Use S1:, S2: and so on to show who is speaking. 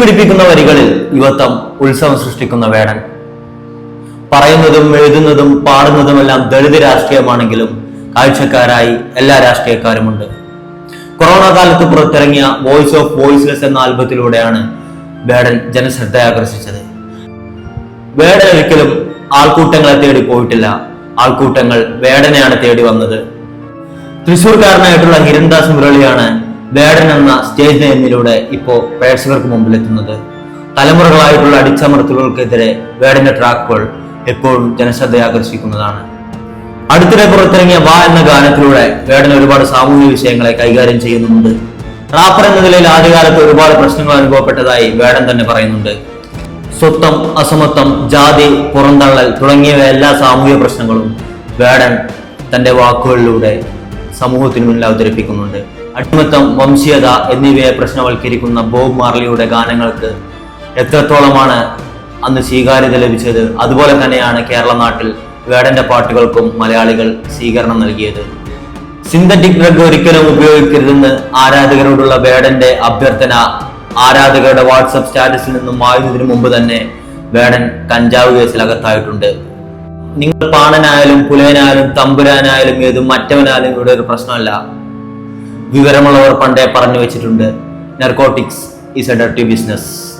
S1: പിടിപ്പിക്കുന്ന വരികളിൽ യുവത്വം ഉത്സവം സൃഷ്ടിക്കുന്ന വേടൻ. പറയുന്നതും എഴുതുന്നതും പാടുന്നതുമെല്ലാം ദളിത് രാഷ്ട്രീയമാണെങ്കിലും കാഴ്ചക്കാരായി എല്ലാ രാഷ്ട്രീയക്കാരുമുണ്ട്. കൊറോണ കാലത്ത് പുറത്തിറങ്ങിയ വോയിസ് ഓഫ് വോയിസ്ലെസ് എന്ന ആൽബത്തിലൂടെയാണ് വേടൻ ജനശ്രദ്ധ ആകർഷിച്ചത്. വേടൻ ഒരിക്കലും ആൾക്കൂട്ടങ്ങളെ തേടി പോയിട്ടില്ല. ആൾക്കൂട്ടങ്ങൾ വേടനെയാണ് തേടി വന്നത്. തൃശൂർക്കാരനായിട്ടുള്ള ഹിരൺദാസ് മുരളിയാണ് വേടൻ എന്ന സ്റ്റേജ് നെയിമിലൂടെ ഇപ്പോൾ പ്രേക്ഷകർക്ക് മുമ്പിലെത്തുന്നത്. തലമുറകളായിട്ടുള്ള അടിച്ചമർത്തലുകൾക്കെതിരെ വേടന്റെ ട്രാക്കുകൾ എപ്പോഴും ജനശ്രദ്ധ ആകർഷിക്കുന്നതാണ്. അടുത്തിടെ പുറത്തിറങ്ങിയ വാ എന്ന ഗാനത്തിലൂടെ വേടൻ ഒരുപാട് സാമൂഹിക വിഷയങ്ങളെ കൈകാര്യം ചെയ്യുന്നുണ്ട്. റാപ്പർ എന്ന നിലയിൽ ആദ്യകാലത്ത് ഒരുപാട് പ്രശ്നങ്ങൾ അനുഭവപ്പെട്ടതായി വേടൻ തന്നെ പറയുന്നുണ്ട്. സ്വത്വം അസമത്വം ജാതി പുറന്തള്ളൽ തുടങ്ങിയവ എല്ലാ സാമൂഹിക പ്രശ്നങ്ങളും വേടൻ തന്റെ വാക്കുകളിലൂടെ സമൂഹത്തിന് മുന്നിൽ അവതരിപ്പിക്കുന്നുണ്ട്. അടിമത്തം വംശീയത എന്നിവയെ പ്രശ്നവൽക്കരിക്കുന്ന ബോബ് മാർലിയുടെ ഗാനങ്ങൾക്ക് എത്രത്തോളമാണ് അന്ന് സ്വീകാര്യത ലഭിച്ചത്? അതുപോലെ തന്നെയാണ് കേരള നാട്ടിൽ വേടന്റെ പാട്ടുകൾക്കും മലയാളികൾ സ്വീകരണം നൽകിയത്. സിന്തറ്റിക് ഡ്രഗ് ഒരിക്കലും ഉപയോഗിക്കരുതെന്ന് ആരാധകരോടുള്ള വേടന്റെ അഭ്യർത്ഥന ആരാധകരുടെ വാട്സപ്പ് സ്റ്റാറ്റസിൽ നിന്നും മായുന്നതിന് മുമ്പ് തന്നെ വേടൻ കഞ്ചാവ് കേസിലകത്തായിട്ടുണ്ട്. നിങ്ങൾ പാണനായാലും പുലയനായാലും തമ്പുരാനായാലും ഏതും മറ്റവനായാലും ഇവിടെ ഒരു പ്രശ്നമല്ല. വിവരമുള്ളവർ പണ്ടേ പറഞ്ഞു വെച്ചിട്ടുണ്ട്. Narcotics is a dirty business